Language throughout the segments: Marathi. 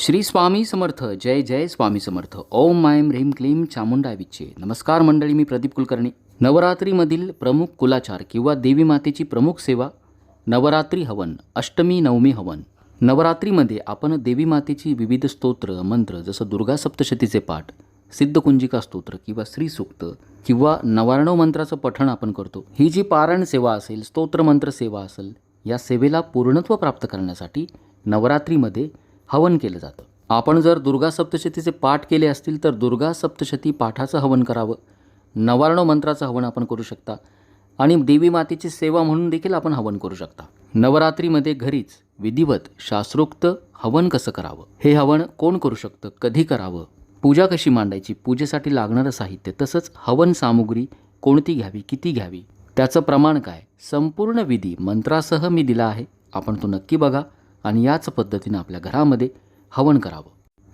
श्री स्वामी समर्थ जय जय स्वामी समर्थ. ओम मायम ह्रीम क्लीम चामुंडा विच्चे नमस्कार मंडळी मी प्रदीप कुलकर्णी. नवरात्रीमधील प्रमुख कुलाचार किंवा देवी मातेची प्रमुख सेवा नवरात्री हवन अष्टमी नवमी हवन. नवरात्रीमध्ये आपण देवी मातेची विविध स्तोत्र मंत्र जसं दुर्गा सप्तशतीचे पाठ सिद्धकुंजिका स्तोत्र किंवा श्रीसूक्त किंवा नवारणव मंत्राचं पठण आपण करतो. ही जी पारायण सेवा असेल स्तोत्रमंत्र सेवा असेल या सेवेला पूर्णत्व प्राप्त करण्यासाठी नवरात्रीमध्ये हवन केलं जातं. आपण जर दुर्गा सप्तशतीचे पाठ केले असतील तर दुर्गा सप्तशती पाठाचं हवन करावं. नवार्णव मंत्राचं हवन आपण करू शकता. आणि देवी मातेची सेवा म्हणून देखील आपण हवन करू शकता. नवरात्रीमध्ये घरीच विधिवत शास्त्रोक्त हवन कसं करावं? हे हवन कोण करू शकतं? कधी करावं? पूजा कशी मांडायची? पूजेसाठी लागणारं साहित्य तसंच हवन सामुग्री कोणती घ्यावी? किती घ्यावी? त्याचं प्रमाण काय? संपूर्ण विधी मंत्रासह मी दिला आहे. आपण तो नक्की बघा. आणि याच पद्धतीनं आपल्या घरामध्ये हवन करावं.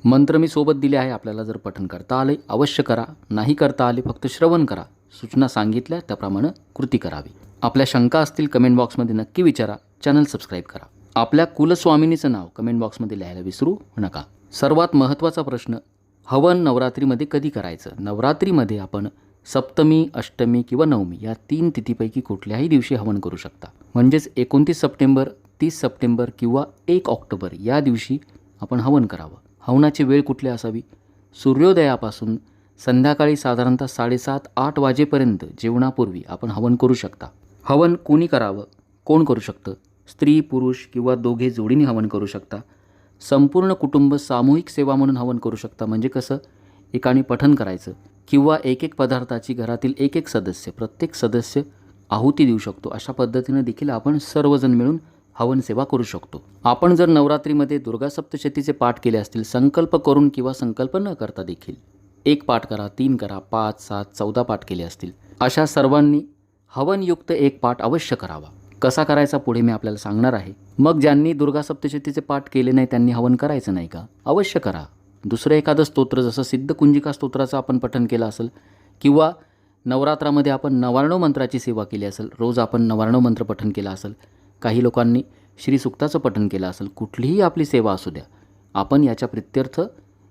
मंत्र मी सोबत दिले आहे आपल्याला जर पठन करता आले अवश्य करा. नाही करता आले फक्त श्रवण करा. सूचना सांगितल्या त्याप्रमाणे कृती करावी. आपल्या शंका असतील कमेंट बॉक्समध्ये नक्की विचारा. चॅनल सबस्क्राईब करा. आपल्या कुलस्वामिनीचं नाव कमेंट बॉक्समध्ये लिहायला विसरू नका. सर्वात महत्त्वाचा प्रश्न हवन नवरात्रीमध्ये कधी करायचं? नवरात्रीमध्ये आपण सप्तमी अष्टमी किंवा नवमी या तीन तिथीपैकी कुठल्याही दिवशी हवन करू शकता. म्हणजेच एकोणतीस सप्टेंबर तीस सप्टेंबर किंवा एक ऑक्टोबर या दिवशी आपण हवन करावं. हवनाची वेळ कुठली असावी? सूर्योदयापासून संध्याकाळी साधारणतः साडेसात आठ वाजेपर्यंत जेवणापूर्वी आपण हवन करू शकता. हवन कोणी करावं? कोण करू शकतं? स्त्री पुरुष किंवा दोघे जोडीने हवन करू शकता. संपूर्ण कुटुंब सामूहिक सेवा म्हणून हवन करू शकता. म्हणजे कसं? एकाने पठन करायचं किंवा एक एक पदार्थाची घरातील एक एक सदस्य प्रत्येक सदस्य आहुती देऊ शकतो. अशा पद्धतीनं देखील आपण सर्वजण मिळून हवन सेवा करू शकतो. आपण जर नवरात्रीमध्ये दुर्गा सप्तशतीचे पाठ केले असतील संकल्प करून किंवा संकल्प न करता देखील एक पाठ करा तीन करा पाच सात चौदा पाठ केले असतील अशा सर्वांनी हवनयुक्त एक पाठ अवश्य करावा. कसा करायचा पुढे मी आपल्याला सांगणार आहे. मग ज्यांनी दुर्गा सप्तशतीचे पाठ केले नाही त्यांनी हवन करायचं नाही का? अवश्य करा. दुसरं एखादं स्तोत्र जसं सिद्धकुंजिका स्तोत्राचं आपण पठन केलं असेल किंवा नवरात्रामध्ये आपण नवारणव मंत्राची सेवा केली असेल रोज आपण नवारणव मंत्र पठन केलं असेल काही लोकांनी श्रीसुक्ताचं पठण केलं असेल कुठलीही आपली सेवा असू द्या. आपण याच्या प्रित्यर्थ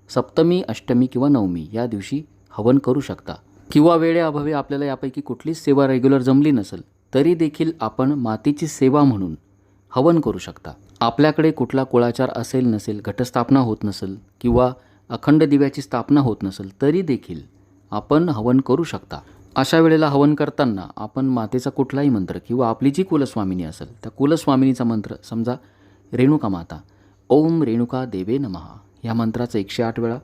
सप्तमी अष्टमी किंवा नवमी या दिवशी हवन करू शकता. किंवा वेळेअभावी आपल्याला यापैकी कुठलीच सेवा रेग्युलर जमली नसेल तरी देखील आपण मातीची सेवा म्हणून हवन करू शकता. आपल्याकडे कुठला कुळाचार असेल नसेल घटस्थापना होत नसेल किंवा अखंड दिव्याची स्थापना होत नसेल तरी देखील आपण हवन करू शकता. अशा वेळेला हवन करताना आपण मातेचा कुठलाही मंत्र किंवा आपली जी कुलस्वामिनी असेल त्या कुलस्वामिनीचा मंत्र समजा रेणुका माता ओम रेणुका देवे नमहा या मंत्राचं एकशे आठ वेळा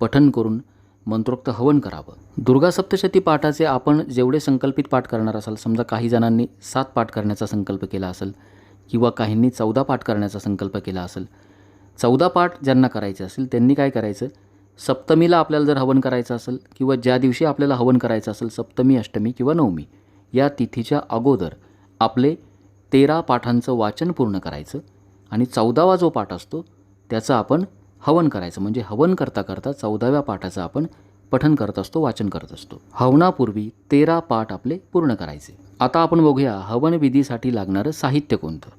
पठन करून मंत्रोक्त हवन करावं. दुर्गा सप्तशती पाठाचे आपण जेवढे संकल्पित पाठ करणार असाल समजा काही जणांनी सात पाठ करण्याचा संकल्प केला असेल किंवा काहींनी चौदा पाठ करण्याचा संकल्प केला असेल चौदा पाठ ज्यांना करायचे असेल त्यांनी काय करायचं? सप्तमीला आपल्याला जर हवन करायचं असेल किंवा ज्या दिवशी आपल्याला हवन करायचं असेल सप्तमी अष्टमी किंवा नवमी या तिथीच्या अगोदर आपले तेरा पाठांचं वाचन पूर्ण करायचं आणि चौदावा जो पाठ असतो त्याचं आपण हवन करायचं. म्हणजे हवन करता करता चौदाव्या पाठाचं आपण पठन करत असतो वाचन करत असतो. हवनापूर्वी तेरा पाठ आपले पूर्ण करायचे. आता आपण बघूया हवन विधीसाठी लागणारं साहित्य कोणतं?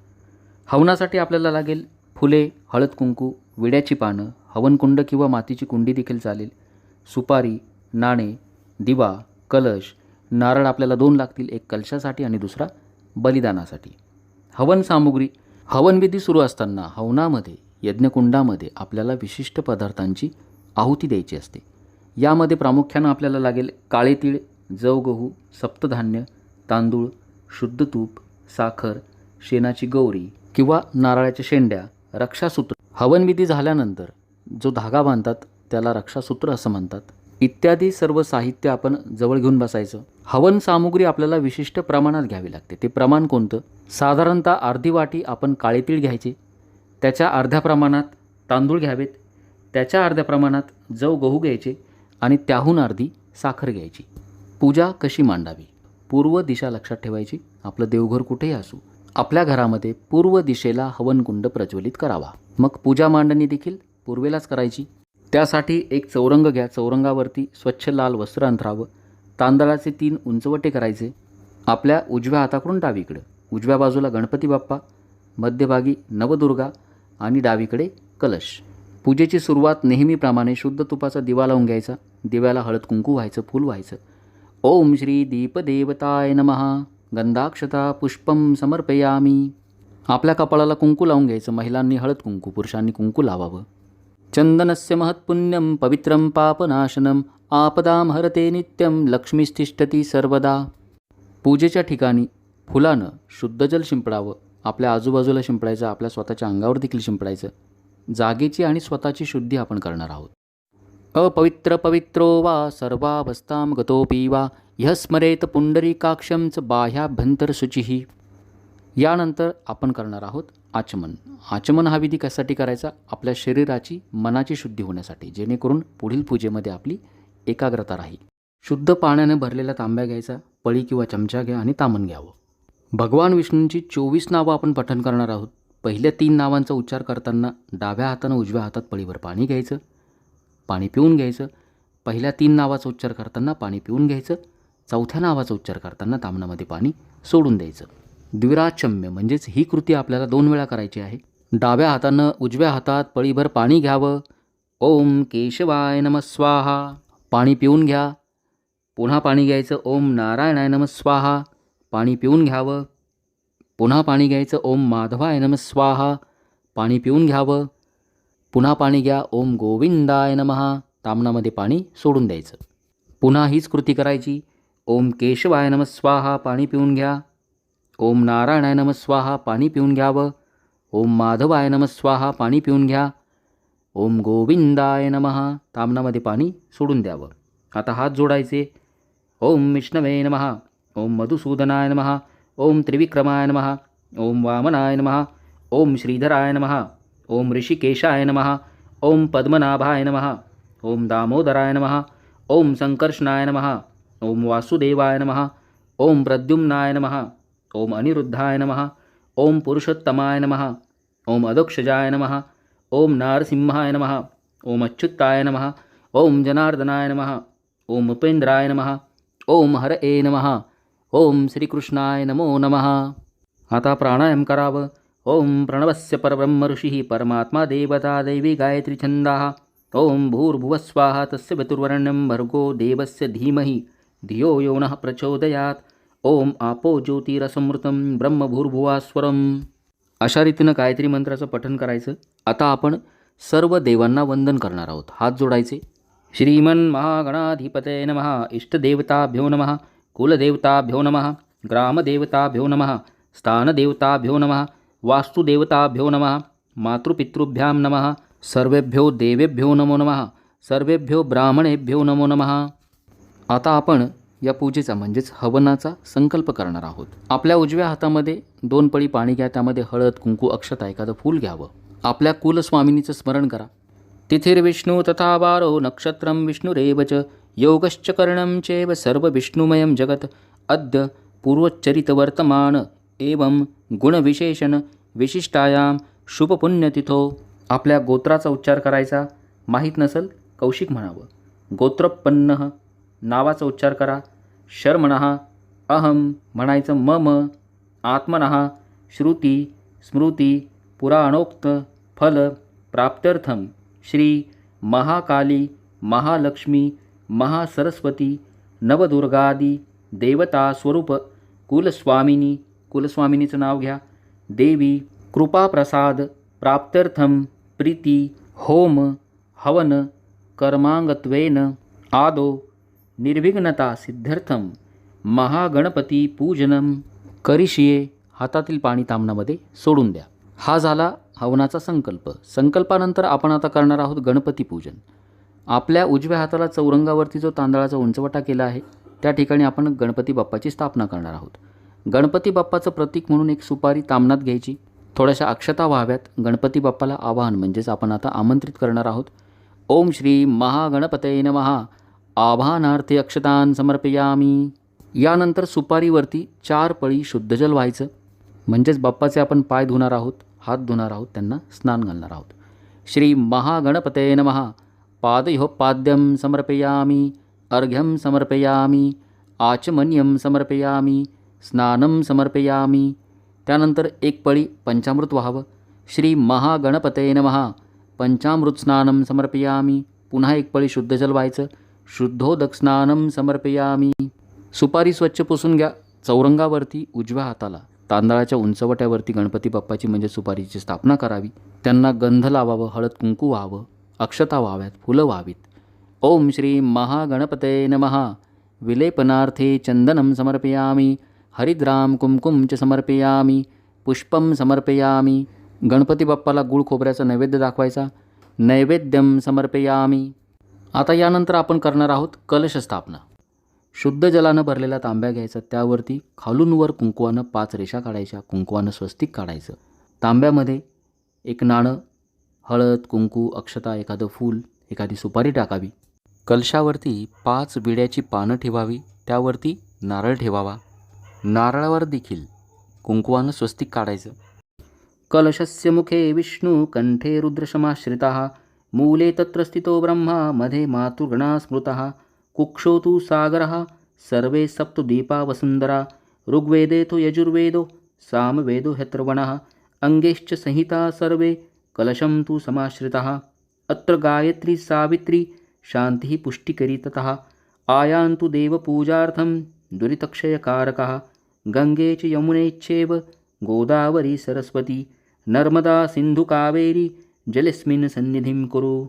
हवनासाठी आपल्याला लागेल फुले हळद कुंकू विड्याची पानं हवनकुंड किंवा मातीची कुंडी देखील चालेल. सुपारी नाणे दिवा कलश नारळ आपल्याला दोन लागतील एक कलशासाठी आणि दुसरा बलिदानासाठी. हवन सामुग्री हवनविधी सुरू असताना हवनामध्ये यज्ञकुंडामध्ये आपल्याला विशिष्ट पदार्थांची आहुती द्यायची असते. यामध्ये प्रामुख्यानं आपल्याला लागेल काळे तीळ जव गहू सप्तधान्य तांदूळ शुद्ध तूप साखर शेणाची गौरी किंवा नारळाच्या शेंड्या रक्षासूत्र. हवनविधी झाल्यानंतर जो धागा बांधतात त्याला रक्षासूत्र असं म्हणतात. इत्यादी सर्व साहित्य आपण जवळ घेऊन बसायचं. हवन सामुग्री आपल्याला विशिष्ट प्रमाणात घ्यावी लागते. ते प्रमाण कोणतं? साधारणतः अर्धी वाटी आपण काळे तीळ घ्यायचे. त्याच्या अर्ध्या प्रमाणात तांदूळ घ्यावेत. त्याच्या अर्ध्या प्रमाणात जव गहू घ्यायचे आणि त्याहून अर्धी साखर घ्यायची. पूजा कशी मांडावी? पूर्व दिशा लक्षात ठेवायची. आपलं देवघर कुठेही असू आपल्या घरामध्ये पूर्व दिशेला हवनकुंड प्रज्वलित करावा. मग पूजा मांडणी देखील पूर्वेलाच करायची. त्यासाठी एक चौरंग घ्या. चौरंगावरती स्वच्छ लाल वस्त्र अंतरावं. तांदळाचे तीन उंचवटे करायचे. आपल्या उजव्या हाताकडून डावीकडं उजव्या बाजूला गणपती बाप्पा मध्यभागी नवदुर्गा आणि डावीकडे कलश. पूजेची सुरुवात नेहमीप्रमाणे शुद्ध तुपाचा दिवा लावून घ्यायचा. दिव्याला हळद कुंकू व्हायचं फूल व्हायचं. ओम श्री दीपदेवताय नमः. गंधाक्षता पुष्पम समर्पयामी. आपल्या कपाळाला कुंकू लावून घ्यायचं. महिलांनी हळद कुंकू पुरुषांनी कुंकू लावावं. चंदनस्य महत्पुण्यं पवित्रं पापनाशनम आपदाम हरते नित्यं लक्ष्मीस्तिष्ठती सर्वदा। पूजेच्या ठिकाणी फुलानं शुद्ध जल शिंपडावं आपल्या आजूबाजूला शिंपडायचं आपल्या स्वतःच्या अंगावर देखील शिंपडायचं. जागेची आणि स्वतःची शुद्धी आपण करणार आहोत. अपवित्र पवित्रो वा सर्वावस्थां गतोपि वा ह्य स्मरेत पुंडरीकाक्षं च बाह्याभ्यंतरशुचिः। यानंतर आपण करणार आहोत आचमन. आचमन हा विधी कशासाठी करायचा? आपल्या शरीराची मनाची शुद्धी होण्यासाठी जेणेकरून पुढील पूजेमध्ये आपली एकाग्रता राहील. शुद्ध पाण्याने भरलेला तांब्या घ्यायचा पळी किंवा चमचा घ्या आणि तामन घ्यावं. भगवान विष्णूंची चोवीस नावं आपण पठण करणार आहोत. पहिल्या तीन नावांचा उच्चार करताना डाव्या हातानं उजव्या हातात पळीवर पाणी घ्यायचं पाणी पिऊन घ्यायचं. पहिल्या तीन नावाचा उच्चार करताना पाणी पिऊन घ्यायचं. चौथ्या नावाचा उच्चार करताना तामणामध्ये पाणी सोडून द्यायचं. द्विराचम्य म्हणजेच ही कृती आपल्याला दोन वेळा करायची आहे. डाव्या हातानं उजव्या हातात पळीभर पाणी घ्यावं. ओम केशवाय नमस्वाहा पाणी पिऊन घ्या. पुन्हा पाणी घ्यायचं. ओम नारायणाय नमस्वाहा पाणी पिऊन घ्यावं. पुन्हा पाणी घ्यायचं. ओम माधवाय नमस्वाहा पाणी पिऊन घ्यावं. पुन्हा पाणी घ्या. ओम गोविंदाय नमः. तामणामध्ये पाणी सोडून द्यायचं. पुन्हा हीच कृती करायची. ओम केशवाय नमस्वाहा पाणी पिऊन घ्या. ओम नारायणाय नम स्वाहा पाणी पिऊन घ्यावं ओम माधवाय नम स्वाहा पाणी पिऊन घ्या ओम गोविंदाय नमः तामनामध्ये पाणी सोडून द्यावं आता हात जोडायचे ओम विष्णवे नमः ओम मधुसूदनाय नमः ओम त्रिविक्रमाय नमः ओम वामनाय नमहा ओम श्रीधराय नमः ओम ऋषिकेशाय नमः ओम पद्मनाभाय नमः ओम दामोदराय नमः ओम संकर्षणाय नमहा ओम वासुदेवाय नमः ओम प्रद्युम्नाय नमहा ओम अनिरुद्धाय नमः ओम पुरुषोत्तमाय नमः ओम अदक्षजाय नमः ओम नारसिंहाय नमः ओम अच्युताय नमः ओम जनार्दनाय नमः ओम उपेंद्राय नमः ओम हर ए नमः ओम श्रीकृष्णाय नमो नमः। आता प्राणायाम करावं। ओम प्रणवस्य परब्रह्म ऋषिः परमात्मा देवता दैवी गायत्री छंदाः ओम भूर्भुवस्वाहा तस्य चतुर्वर्ण्यं भर्गो देवस्य धीमहि। धियो यो नः प्रचोदयात्। ओम आपो ज्योतिरसमृतं ब्रह्मभूर्भुवास्वरम्. अशा रीतीनं गायत्री मंत्राचं पठन करायचं. आता आपण सर्व देवांना वंदन करणार आहोत. हात जोडायचे. श्रीमन महागणाधिपते नम. इष्टदेवताभ्यो नमः. कुलदेवताभ्यो नमः. ग्रामदेवताभ्यो नमः. स्थानदेवताभ्यो नमः. वास्तुदेवताभ्यो नमः. मातृपितृभ्यां नमः. सर्वेभ्यो देवेभ्यो नमो नमः. सर्वेभ्यो ब्राह्मणेभ्यो नमो नमः. आता आपण या पूजेचा म्हणजेच हवनाचा संकल्प करणार आहोत. आपल्या उजव्या हातामध्ये दोन पळी पाणी घ्या त्यामध्ये हळद कुंकू अक्षता एखादं फूल घ्यावं. आपल्या कुलस्वामिनीचं स्मरण करा. तिथिर्विष्णू तथा वारो नक्षत्रं विष्णुरेव च योगश्च चेव सर्व विष्णुमयम जगत अद्य पूर्वचरितवर्तमान एवं गुणविशेषण विशिष्टायाम शुभपुण्यतिथो. आपल्या गोत्राचा उच्चार करायचा? माहीत नसल? कौशिक म्हणावं. गोत्रोत्पन्न नावाचा उच्चार करा. शर्मणः अहम म्हणायचं मम आत्मनः श्रुती स्मृती पुराणोक्त फल प्राप्त्यर्थम श्री महाकाली महालक्ष्मी महासरस्वती नवदुर्गादी देवता स्वरूप कुलस्वामिनी कुलस्वामिनीचं नाव घ्या देवी कृपाप्रसाद प्राप्त्यर्थम प्रीती होम हवन कर्मांगत्वेन आदो निर्विघ्नता सिद्धार्थम महागणपती पूजनम करिशिये हातातील पाणी तामनामध्ये सोडून द्या. हा झाला हवनाचा संकल्प. संकल्पानंतर आपण आता करणार आहोत गणपती पूजन. आपल्या उजव्या हाताला चौरंगावरती जो तांदळाचा उंचवटा केला आहे त्या ठिकाणी आपण गणपती बाप्पाची स्थापना करणार आहोत. गणपती बाप्पाचं प्रतीक म्हणून एक सुपारी तामनात घ्यायची. थोड्याशा अक्षता व्हाव्यात. गणपती बाप्पाला आवाहन म्हणजेच आपण आता आमंत्रित करणार आहोत. ओम श्री महागणपतये नमहा आभानार्थी अक्षतान समर्पयामी. यानंतर सुपारीवरती चार पळी शुद्धजल व्हायचं. म्हणजेच बाप्पाचे आपण पाय धुणार आहोत हात धुणार आहोत त्यांना स्नान घालणार आहोत. श्री महागणपते नमहा पादयो पाद्यं समर्पयामी. अर्घ्यं समर्पयामी. आचमन्यम समर्पयामी. स्नानं समर्पयामी. त्यानंतर एक पळी पंचामृत व्हावं. श्री महागणपते नमहा पंचामृत स्नानम समर्पयामी. पुन्हा एक पळी शुद्धजल व्हायचं. शुद्धोदक स्नानं समर्पयामी. सुपारी स्वच्छ पुसून घ्या. चौरंगावरती उजव्या हाताला तांदळाच्या उंचवट्यावरती गणपती बाप्पाची म्हणजे सुपारीची स्थापना करावी. त्यांना गंध लावावं हळद कुंकू व्हावं अक्षता व्हाव्यात फुलं व्हावीत. ओम श्री महागणपते नमहा विलेपनार्थे चंदनं समर्पयामि. हरिद्राम कुमकुम च समर्पयामि. पुष्पं समर्पयामि. गणपती बाप्पाला गुळ खोबऱ्याचा नैवेद्य दाखवायचा. नैवेद्यम समर्पयामि. आता यानंतर आपण करणार आहोत कलश स्थापना शुद्ध जलानं भरलेला तांब्या घ्यायचा त्यावरती खालूनवर कुंकुवानं कुंकवानं पाच रेषा काढायच्या कुंकवानं स्वस्तिक काढायचं. तांब्यामध्ये एक नाणं हळद कुंकू अक्षता एखादं फूल एखादी सुपारी टाकावी. कलशावरती पाच विड्याची पानं ठेवावी त्यावरती नारळ ठेवावा. नारळावर देखील कुंकवानं स्वस्तिक काढायचं. कलशस्य मुखे विष्णू कंठे रुद्रशमाश्रिता मूले तत्र स्थितो ब्रह्मा मधे मातृगणा स्मृतः कुक्षो तु सागरः सर्वे सप्त दीपा वसुन्धरा ऋग्वेदे तु यजुर्वेदो सामवेदो ह्यत्रवणः अङ्गेश्च संहिता सर्वे कलशं तु समाश्रितः। अत्र गायत्री सावित्री शान्तिः पुष्टिकरी ततः आयान्तु देवपूजार्थं दुरितक्षयकारकः गङ्गे च यमुनेच्छेव गोदावरी सरस्वती नर्मदा सिन्धुकावेरी जलेस्मिन सन्निधीम कुरु।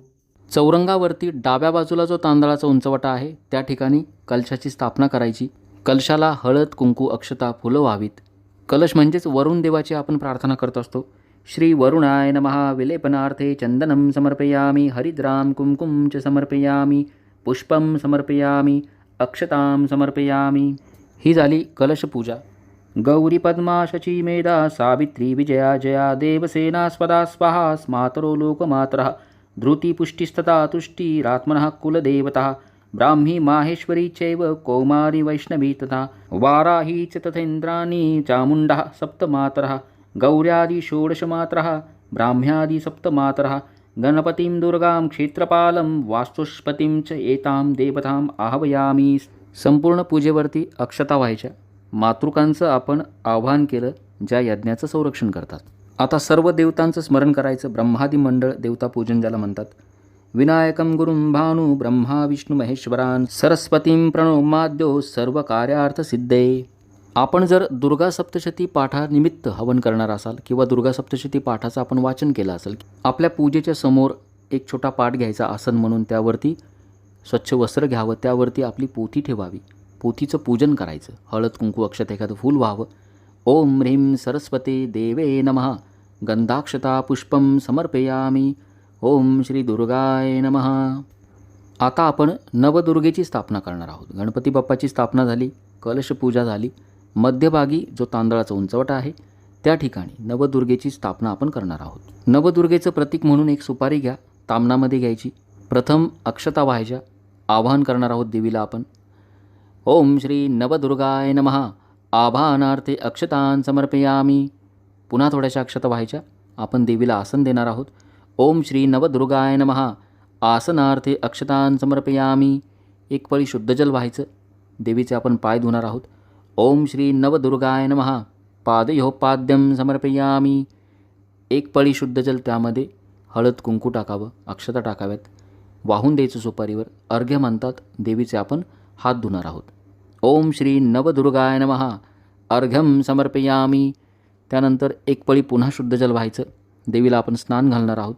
चौरंगावरती डाव्या बाजूला जो तांदळाचा उंचवटा आहे त्या ठिकाणी कलशाची स्थापना करायची. कलशाला हळद कुंकू अक्षता फुलं व्हावीत. कलश म्हणजेच वरुण देवाची आपण प्रार्थना करत असतो. श्री वरुणाय नमहा विलेपनार्थे चंदनं समर्पयामि हरिद्राम कुंकुम च समर्पयामि पुष्पं समर्पयामि अक्षतां समर्पयामि। ही झाली कलशपूजा गौरी पद्मा शची मेधा सावित्री विजया जया देवसेना स्वदा स्वाहा स्मातरो लोकमातरः धृतिपुष्टिस्तता तुष्टिरात्मनः कुलदेवतः ब्राह्मी माहेश्वरी चैव कौमारी वैष्णवी तथा वाराही च तथेन्द्राणी चामुण्डः सप्तमातरः गौर्यादि षोडशमात्रः ब्राह्म्यादि सप्तमातरः गणपतिं दुर्गां क्षेत्रपालं वास्तुष्पतिं च एतां देवताम् आह्वयामी संपूर्ण पूजेवरती अक्षता व्हायच्या मातृकांचं आपण आव्हान केलं ज्या यज्ञाचं संरक्षण करतात. आता सर्व देवतांचं स्मरण करायचं ब्रह्मादी मंडळ देवता पूजन ज्याला म्हणतात. विनायकं गुरुं भानु ब्रह्मा विष्णू महेश्वरान सरस्वतीं प्रणोमाद्यो सर्व कार्यार्थ सिद्धे. आपण जर दुर्गा सप्तशती पाठानिमित्त हवन करणार असाल किंवा दुर्गा सप्तशती पाठाचं आपण वाचन केलं असेल आपल्या पूजेच्या समोर एक छोटा पाठ घ्यायचा आसन म्हणून त्यावरती स्वच्छ वस्त्र घ्यावं त्यावरती आपली पोथी ठेवावी. पोथीचं पूजन करायचं. हळद कुंकू अक्षत एखादं फूल व्हावं. ओम ह्रीं सरस्वती देवे नमः. गंधाक्षता पुष्पं समर्पयामी. ओम श्री दुर्गाय नमः. आता आपण नवदुर्गेची स्थापना करणार आहोत. गणपती बाप्पाची स्थापना झाली कलशपूजा झाली. मध्यभागी जो तांदळाचा उंचवटा आहे त्या ठिकाणी नवदुर्गेची स्थापना आपण करणार आहोत. नवदुर्गेचं प्रतीक म्हणून एक सुपारी घ्या तामणामध्ये घ्यायची. प्रथम अक्षता व्हायच्या आवाहन करणार आहोत देवीला आपण. ओम श्री नवदुर्गाय नमः. आभानार्थे अक्षतान समर्पयामी. पुन्हा थोड्याशा अक्षता व्हायच्या. आपण देवीला आसन देणार आहोत. ओम श्री नवदुर्गाय नमः. आसनार्थे अक्षतान समर्पयामी. एक पळी शुद्ध जल व्हायचं. देवीचे आपण पाय धुणार आहोत. ओम श्री नवदुर्गाय नमः. पादयोपाद्यम समर्पयामी. एक पळी शुद्ध जल त्यामध्ये हळद कुंकू टाकावं अक्षता टाकाव्यात. वाहून द्यायचं सुपारीवर. अर्घ्य म्हणतात देवीचे आपण हात धुणार आहोत. ओम श्री नवदुर्गाय नमः. अर्घ्यम समर्पयामी. त्यानंतर एक पळी पुन्हा शुद्ध जल व्हायचं. देवीला आपण स्नान घालणार आहोत.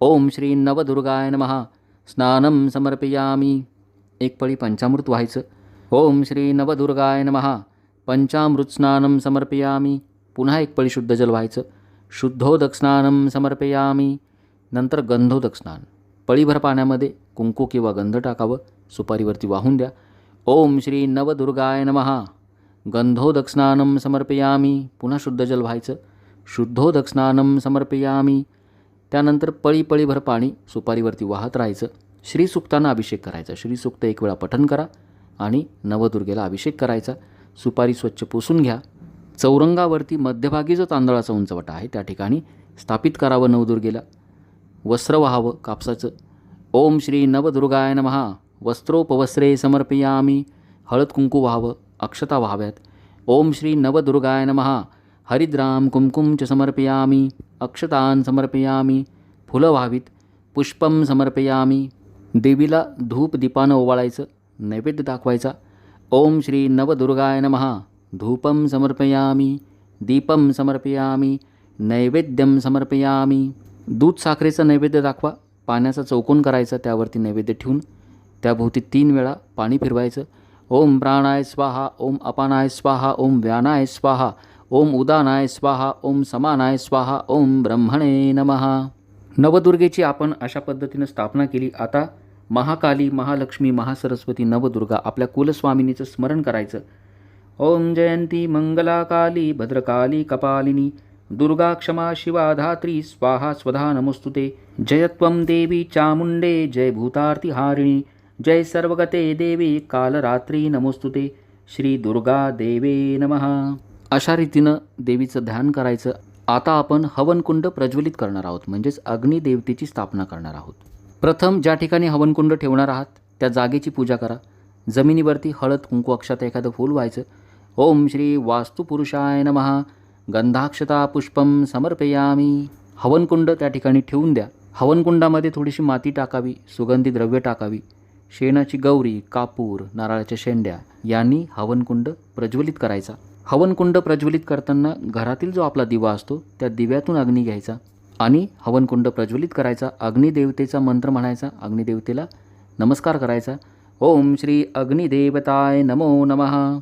ओम श्री नवदुर्गाय नमः. स्नानं समर्पयामी. एक पळी पंचामृत व्हायचं. ओम श्री नवदुर्गाय नमः. पंचामृत स्नानम समर्पयामी. पुन्हा एक पळी शुद्ध जल व्हायचं. शुद्धोदक स्नानं समर्पयामी. नंतर गंधोदक स्नान. पळीभर पाण्यामध्ये कुंकू किंवा गंध टाकावं. सुपारीवरती वाहून द्या. ओम श्री नवदुर्गाय नमः. गंधोदक स्नानं समर्पयामी. पुन्हा शुद्ध जल व्हायचं शुद्धोदक स्नानं समर्पयामी. त्यानंतर पळी पळीभर पाणी सुपारीवरती वाहत राहायचं. श्रीसुक्तानं अभिषेक करायचा. श्रीसुक्त एक वेळा पठन करा आणि नवदुर्गेला अभिषेक करायचा. सुपारी स्वच्छ पुसून घ्या. चौरंगावरती मध्यभागी जो तांदळाचा उंचवटा आहे. त्या ठिकाणी स्थापित करावं नवदुर्गेला. वस्त्र व्हावं कापसाचं. ओम श्री नवदुर्गाय नमहा वस्त्रोपवस्त्रे समर्पयामी। हळद कुंकू व्हावं अक्षता व्हाव्यात ओम श्री नवदुर्गाय नमहा हरिद्राम कुमकुम च समर्पयामी। अक्षतान समर्पयामी। फुलं व्हावीत पुष्पम समर्पयामी। देवीला धूप दीपानं ओवाळायचं। नैवेद्य दाखवायचा। ओम श्री नवदुर्गाय नमहा धूपम समर्पयामी। दीपम समर्पयामी। नैवेद्यम समर्पयामी। दूध साखरेचं नैवेद्य दाखवा। पाण्याचा चौकोन करायचा त्यावरती नैवेद्य ठेवून त्याभोवती तीन वेळा पाणी फिरवायचं. ओम प्राणाय स्वाहा ओम अपानाय स्वाहा ओम व्यानाय स्वाहा ओम उदानाय स्वाहा ओम समानाय स्वाहा ओम ब्रह्मणे नमः. नवदुर्गेची आपण अशा पद्धतीनं स्थापना केली. आता महाकाली महालक्ष्मी महासरस्वती नवदुर्गा आपल्या कुलस्वामिनीचं स्मरण करायचं. ओम जयंती मंगलाकाली भद्रकाली कपालिनी दुर्गा क्षमा शिवा धात्री स्वाहा स्वधा नमोस्तुते जयत्वं देवी चामुंडे जय भूतार्ती हारिणी जय सर्वगते देवी कालरात्री नमोस्तुते श्री दुर्गा देवे नमः. अशा रीतीनं देवीचं ध्यान करायचं. आता आपण हवनकुंड प्रज्वलित करणार आहोत. म्हणजेच अग्निदेवतेची स्थापना करणार आहोत. प्रथम ज्या ठिकाणी हवनकुंड ठेवणार आहात त्या जागेची पूजा करा. जमिनीवरती हळद कुंकू अक्षात एखादं फूल व्हायचं. ओम श्री वास्तुपुरुषाय नमः. गंधाक्षता पुष्पम समर्पयामी. हवनकुंड त्या ठिकाणी ठेवून द्या. हवनकुंडामध्ये थोडीशी माती टाकावी सुगंधी द्रव्य टाकावी. शेणाची गौरी कापूर नारळाच्या शेंड्या यांनी हवनकुंड प्रज्वलित करायचा. हवनकुंड प्रज्वलित करताना घरातील जो आपला दिवा असतो त्या दिव्यातून अग्नी घ्यायचा आणि हवनकुंड प्रज्वलित करायचा. अग्निदेवतेचा मंत्र म्हणायचा. अग्निदेवतेला नमस्कार करायचा. ओम श्री अग्निदेवताय नमो नमः.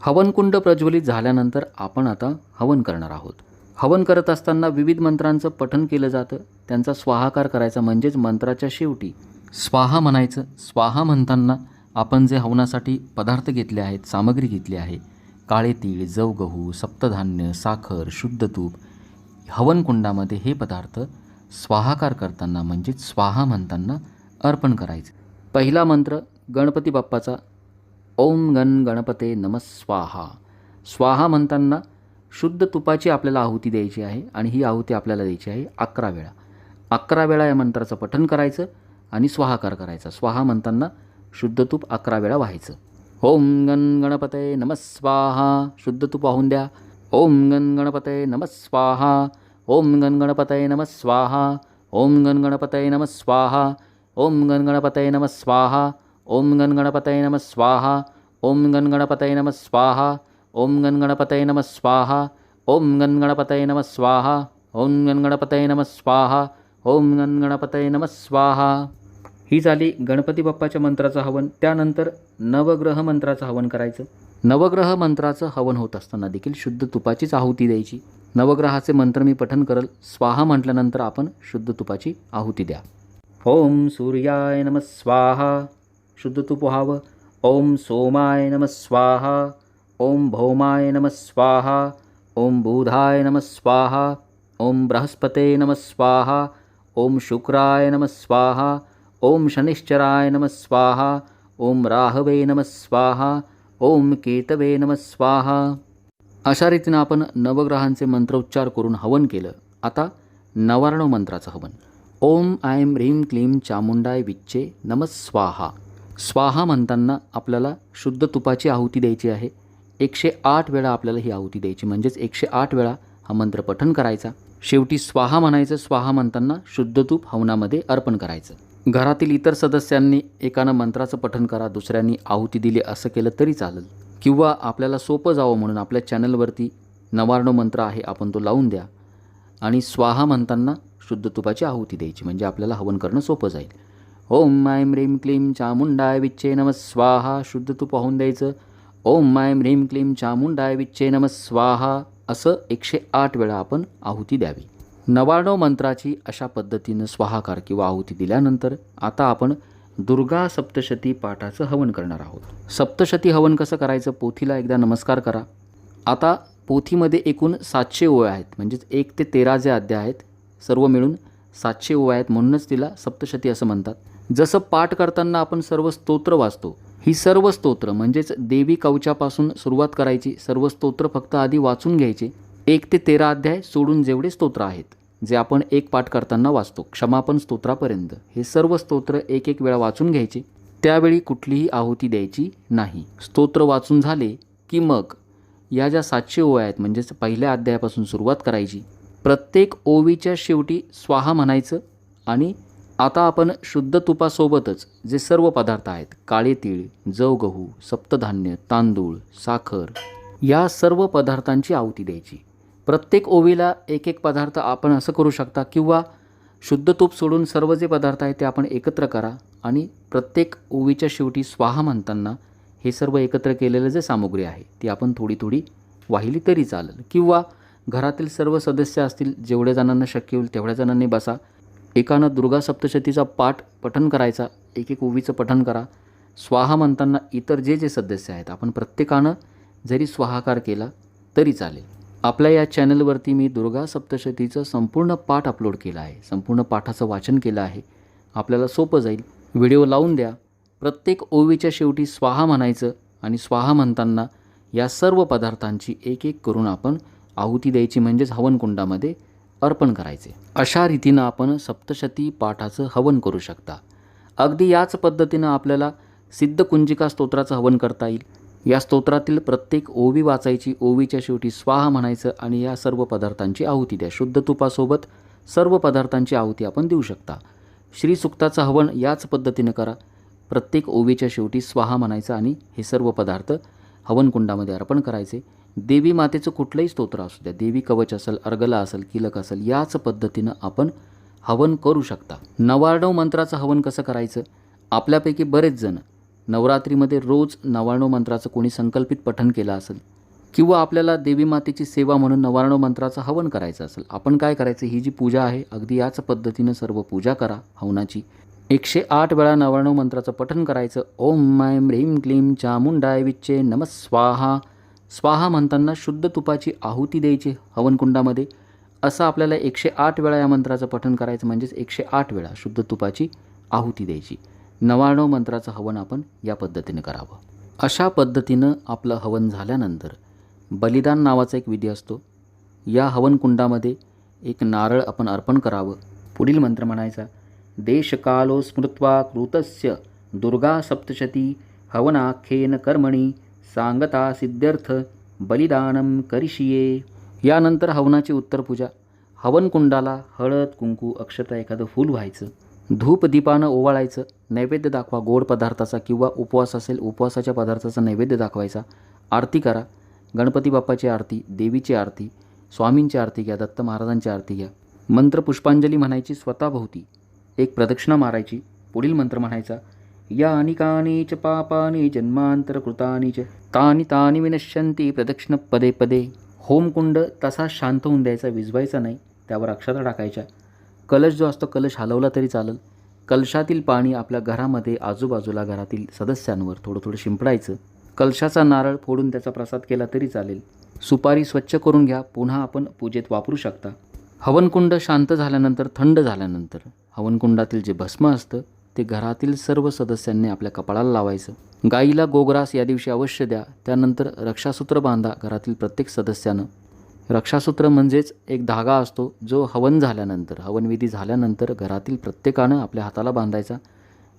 हवनकुंड प्रज्वलित झाल्यानंतर आपण आता हवन करणार आहोत. हवन करत असताना विविध मंत्रांचं पठन केलं जातं. त्यांचा स्वाहाकार करायचा म्हणजेच मंत्राच्या शेवटी. स्वाहा म्हणायचं. स्वाहा म्हणताना आपण जे हवनासाठी पदार्थ घेतले आहेत सामग्री घेतली आहे काळे तीळ जव गहू सप्तधान्य साखर शुद्ध तूप हवनकुंडामध्ये हे पदार्थ स्वाहाकार करताना म्हणजेच स्वाहा म्हणताना अर्पण करायचं. पहिला मंत्र गणपती बाप्पाचा ओम गण गणपते नमः स्वाहा. स्वाहा म्हणताना शुद्ध तुपाची आपल्याला आहुती द्यायची आहे आणि ही आहुती आपल्याला द्यायची आहे अकरा वेळा. अकरा वेळा या मंत्राचं पठण करायचं. आणि स्वाहाकार करायचा स्वाहा म्हणताना शुद्ध तूप अकरा वेळा व्हायचं ओम गण गणपते नमः स्वाहा शुद्ध तूप वाहून द्या ओम गण गणपते नमः स्वाहा ओम गण गणपते नमः स्वाहा ओम गण गणपते नमः स्वाहा ओम गण गणपते नमः स्वाहा ओम गण गणपते नमः स्वाहा ओम गण गणपते नमः स्वाहा ओम गण गणपते नमः स्वाहा ओम गण गणपते नमः स्वाहा ओम गण गणपते नमः स्वाहा ओम गण गणपते नमः स्वाहा. ही झाली गणपती बाप्पाच्या मंत्राचं हवन. त्यानंतर नवग्रह मंत्राचं हवन करायचं. नवग्रह मंत्राचं हवन होत असताना देखील शुद्ध तुपाचीच आहुती द्यायची. नवग्रहाचे मंत्र मी पठन करल. स्वाहा म्हटल्यानंतर आपण शुद्ध तुपाची आहुती द्या. ओम सूर्याय नमः स्वाहा. शुद्ध तूप व्हावं. ओम सोमाय नमः स्वाहा. ओम भौमाय नमः स्वाहा. ओम बुधाय नमः स्वाहा. ओम बृहस्पते नमः स्वाहा. ओम शुक्राय नमः स्वाहा ओम शनिश्चराय नमः स्वाहा ओम राहवे नमः स्वाहा ओम केतवे नमः स्वाहा. अशा रीतीनं आपण नवग्रहांचे मंत्रोच्चार करून हवन केलं. आता नवार्णव मंत्राचं हवन. ओम आयम ह्रीम क्लीं चामुंडाय विच्चे नमः स्वाहा. स्वाहा म्हणताना आपल्याला शुद्ध तुपाची आहुती द्यायची आहे. एकशे आठ वेळा आपल्याला ही आहुती द्यायची. म्हणजेच एकशे आठ वेळा हा मंत्र पठन करायचा. शेवटी स्वाहा म्हणायचं स्वाहा म्हणताना शुद्ध तूप हवनामध्ये अर्पण करायचं. घरातील इतर सदस्यांनी एकानं मंत्राचं पठन करा दुसऱ्यांनी आहुती दिली असं केलं तरी चालेल. किंवा आपल्याला सोपं जावं म्हणून आपल्या चॅनलवरती नवार्णव मंत्र आहे आपण तो लावून द्या. आणि स्वाहा म्हणताना शुद्ध तुपाची आहुती द्यायची म्हणजे आपल्याला हवन करणं सोपं जाईल. ओम मायम रेम क्लीं चामुंडाय विच्चे नमः स्वाहा शुद्ध तूप वाहून द्यायचं. ओम मायम रेम क्लीं चामुंडाय विच्चे नमः स्वाहा. असं एकशे आठ वेळा आपण आहुती द्यावी. नवार्णव मंत्राची अशा पद्धतीनं स्वाहाकार किंवा आहुती दिल्यानंतर आता आपण दुर्गा सप्तशती पाठाचं हवन करणार आहोत. सप्तशती हवन कसं करायचं? पोथीला एकदा नमस्कार करा. आता पोथीमध्ये एकूण सातशे ओळ्या आहेत. म्हणजेच एक ते तेरा जे अध्याय आहेत सर्व मिळून सातशे ओळ्या आहेत म्हणूनच तिला सप्तशती असं म्हणतात. जसं पाठ करताना आपण सर्व स्तोत्र वाचतो ही सर्व स्तोत्र म्हणजेच देवी कवचापासून सुरुवात करायची सर्व स्तोत्र फक्त आधी वाचून घ्यायचे एक ते तेरा अध्याय सोडून जेवढे स्तोत्र आहेत जे आपण एक पाठ करताना वाचतो क्षमापण स्तोत्रापर्यंत हे सर्व स्तोत्र एक एक वेळा वाचून घ्यायचे त्यावेळी कुठलीही आहुती द्यायची नाही. स्तोत्र वाचून झाले की मग या ज्या सातशे ओव्या आहेत म्हणजेच पहिल्या अध्यायापासून सुरुवात करायची प्रत्येक ओवीच्या शेवटी स्वाहा म्हणायचं आणि आता आपण शुद्ध तुपासोबतच जे सर्व पदार्थ आहेत काळे तीळ जव गहू सप्तधान्य तांदूळ साखर या सर्व पदार्थांची आहुती द्यायची. प्रत्येक ओवीला एक एक पदार्थ आपण असं करू शकता किंवा शुद्ध तूप सोडून सर्व जे पदार्थ आहेत ते आपण एकत्र करा आणि प्रत्येक ओवीच्या शेवटी स्वाहा म्हणताना हे सर्व एकत्र केलेलं जे सामुग्री आहे ती आपण थोडी थोडी वाहिली तरी चालेल. किंवा घरातील सर्व सदस्य असतील जेवढ्या जणांना शक्य होईल तेवढ्या जणांनी बसा. एकानं दुर्गा सप्तशतीचा पाठ पठन करायचा एक एक ओवीचं पठन करा. स्वाहा म्हणताना इतर जे जे सदस्य आहेत आपण प्रत्येकानं जरी स्वाहाकार केला तरी चालेल. आपल्या या चॅनलवरती मी दुर्गा सप्तशतीचं संपूर्ण पाठ अपलोड केलं आहे संपूर्ण पाठाचं वाचन केलं आहे. आपल्याला सोपं जाईल. व्हिडिओ लावून द्या. प्रत्येक ओवीच्या शेवटी स्वाहा म्हणायचं आणि स्वाहा म्हणताना या सर्व पदार्थांची एक एक करून आपण आहुती द्यायची म्हणजेच हवनकुंडामध्ये अर्पण करायचे. अशा रीतीनं आपण सप्तशती पाठाचं हवन करू शकता. अगदी याच पद्धतीनं आपल्याला सिद्धकुंजिका स्तोत्राचं हवन करता येईल. या स्तोत्रातील प्रत्येक ओवी वाचायची ओवीच्या शेवटी स्वाहा म्हणायचं आणि या सर्व पदार्थांची आहुती द्या. शुद्ध तुपासोबत सर्व पदार्थांची आहुती आपण देऊ शकता. श्रीसुक्ताचं हवन याच पद्धतीनं करा. प्रत्येक ओवीच्या शेवटी स्वाहा म्हणायचं आणि हे सर्व पदार्थ हवनकुंडामध्ये अर्पण करायचे. देवी मातेचं कुठलंही स्तोत्र असू द्या देवी कवच असेल अर्गला असेल किलक असेल याच पद्धतीनं आपण हवन करू शकता. नवारणव मंत्राचं हवन कसं करायचं? आपल्यापैकी बरेच जण नवरात्रीमध्ये रोज नवारणव मंत्राचं कोणी संकल्पित पठण केलं असेल किंवा आपल्याला देवी मातेची सेवा म्हणून नवारणव मंत्राचं हवन करायचं असेल आपण काय करायचं? ही जी पूजा आहे अगदी याच पद्धतीनं सर्व पूजा करा हवनाची. एकशे आठ वेळा नवारणव मंत्राचं पठण करायचं. ओम माय म्रीम क्लीम चामुंडाय विच्चे नमस्वाहा स्वाहा म्हणताना शुद्ध तुपाची आहुती द्यायची हवनकुंडामध्ये. असं आपल्याला एकशे आठ वेळा या मंत्राचं पठण करायचं म्हणजेच एकशे आठ वेळा शुद्ध तुपाची आहुती द्यायची. नवाण्णव मंत्राचं हवन आपण या पद्धतीने करावं. अशा पद्धतीनं आपलं हवन झाल्यानंतर बलिदान नावाचा एक विधी असतो. या हवनकुंडामध्ये एक नारळ आपण अर्पण करावं. पुढील मंत्र म्हणायचा देशकालो स्मृत्वा कृतस्य दुर्गा सप्तशती हवनाख्येन कर्मणी सांगता सिद्ध्यर्थ बलिदानम करिशिये यानंतर हवनाची उत्तरपूजा. हवनकुंडाला हळद कुंकू अक्षता एखादं फूल व्हायचं. धूप दीपानं ओवाळायचं. नैवेद्य दाखवा गोड पदार्थाचा किंवा उपवास असेल उपवासाच्या पदार्थाचा नैवेद्य दाखवायचा. आरती करा. गणपती बाप्पाची आरती देवीची आरती स्वामींची आरती घ्या दत्त महाराजांची आरती घ्या. मंत्र पुष्पांजली म्हणायची स्वतःभोवती एक प्रदक्षिणा मारायची. पुढील मंत्र म्हणायचा यानि कानि च पापानि जन्मांतरकृतानि च। तानि तानि विनश्यन्ति प्रदक्षिण पदे। पदे होमकुंड तसा शांत होऊन द्यायचा विझवायचा नाही त्यावर अक्षता टाकायच्या। कलश जो असतो कलश हलवला तरी चालेल। कलशातील पाणी आपल्या घरामध्ये आजूबाजूला घरातील सदस्यांवर थोडं थोडं शिंपडायचं। कलशाचा नारळ फोडून त्याचा प्रसाद केला तरी चालेल। सुपारी स्वच्छ करून घ्या पुन्हा आपण पूजेत वापरू शकता। हवनकुंड शांत झाल्यानंतर थंड झाल्यानंतर हवनकुंडातील जे भस्म असतं ते घरातील सर्व सदस्यांनी आपल्या कपाळाला लावायचं. गाईला गोग्रास या दिवशी अवश्य द्या. त्यानंतर रक्षासूत्र बांधा घरातील प्रत्येक सदस्यानं. रक्षासूत्र म्हणजेच एक धागा असतो जो हवन झाल्यानंतर हवनविधी झाल्यानंतर घरातील प्रत्येकानं आपल्या हाताला बांधायचा.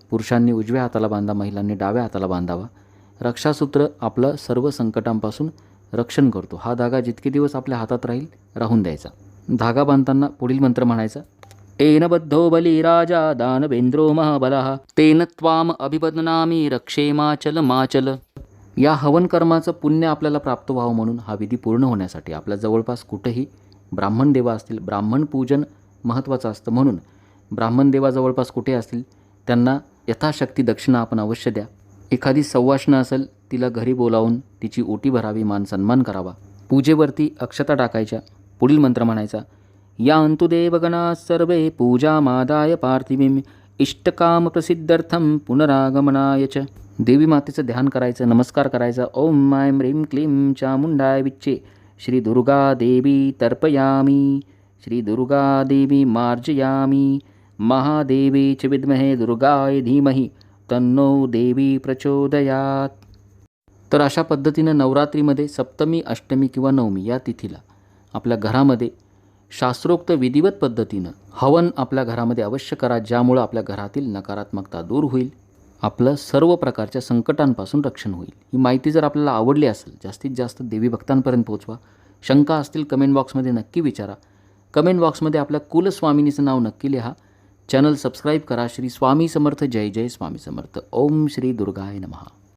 पुरुषांनी उजव्या हाताला बांधा महिलांनी डाव्या हाताला बांधावा. रक्षासूत्र आपलं सर्व संकटांपासून रक्षण करतो. हा धागा जितके दिवस आपल्या हातात राहील राहून द्यायचा. धागा बांधताना पुढील मंत्र म्हणायचा तेन बद्धो बली राजा दानवेंद्रो महाबलः तेन त्वाम अभिबदनामी रक्षेमाचल माचल या हवन कर्माचं पुण्य आपल्याला प्राप्त व्हावं म्हणून हा विधी पूर्ण होण्यासाठी आपल्या जवळपास कुठेही ब्राह्मण देवा असतील ब्राह्मण पूजन महत्त्वाचं असतं म्हणून ब्राह्मण देवा जवळपास कुठे असतील त्यांना यथाशक्ती दक्षिणा आपण अवश्य द्या. एखादी सवाष्ण असेल तिला घरी बोलावून तिची ओटी भरावी मान सन्मान करावा. पूजेवरती अक्षता टाकायच्या पुढील मंत्र म्हणायचा या देवगणाः सर्वे पूजामादाय पार्थिवीम इष्टकाम प्रसिद्धार्थं पुनरागमनाय च। देवी मातेचं ध्यान करायचं नमस्कार करायचा। ओम माय ह्रीं क्लीं चामुंडाय विच्चे। श्री दुर्गा देवी तर्पयामी। श्री दुर्गा देवी मार्जयामी। महादेवी च विद्महे दुर्गाय धीमहि। तन्नो देवी प्रचोदयात। तर अशा पद्धतीनं नवरात्रीमध्ये सप्तमी अष्टमी किंवा नवमी या तिथीला आपल्या घरामध्ये शास्त्रोक्त विधिवत पद्धतीनं हवन आपल्या घरामध्ये अवश्य करा ज्यामुळं आपल्या घरातील नकारात्मकता दूर होईल. आपलं सर्व प्रकारच्या संकटांपासून रक्षण होईल. ही माहिती जर आपल्याला आवडली असेल जास्तीत जास्त देवी भक्तांपर्यंत पोहोचवा. शंका असतील कमेंट बॉक्समध्ये नक्की विचारा. कमेंट बॉक्समध्ये आपल्या कुलस्वामिनीचं नाव नक्की लिहा. चॅनल सबस्क्राईब करा. श्री स्वामी समर्थ. जय जय स्वामी समर्थ. ओम श्री दुर्गाय नमः.